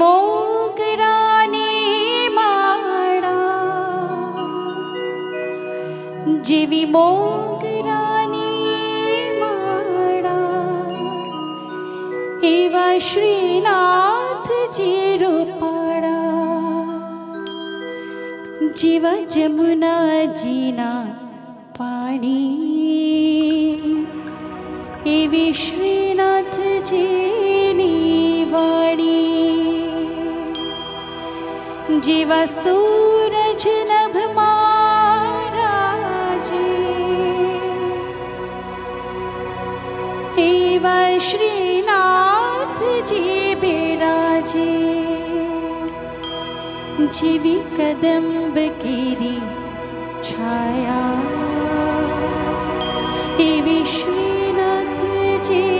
মোগরানি মারা জীবি মোগরানি মারা এবা শ্রীনাথ জিরুপাড়া জীবা যমুনা জিনা পানি এ শ্রীনাথ জি जिवा सूरज नभ मा हिव श्रीनाथ जी राजे जिवि कदम्ब गिरि छाया श्रीनाथ जी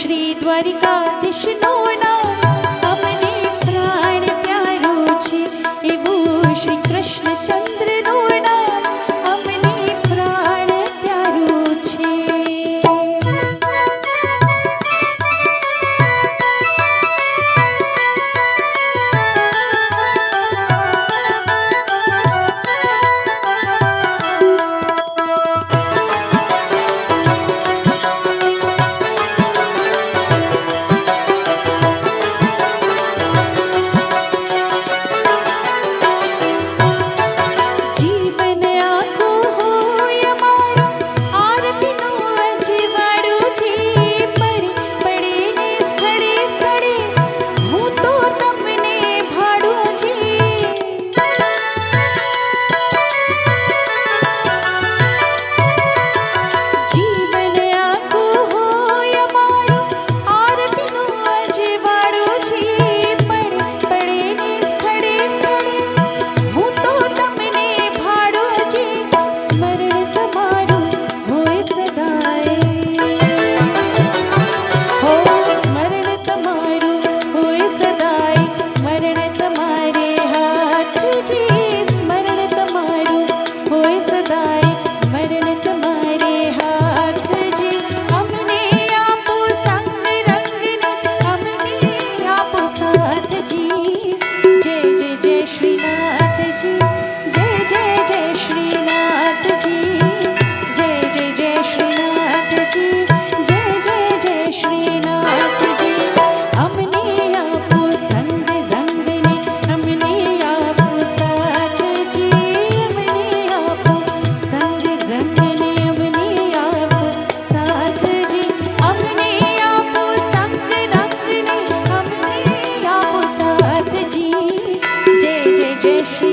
श्री श्रीद्वारिकाधीश नो Jai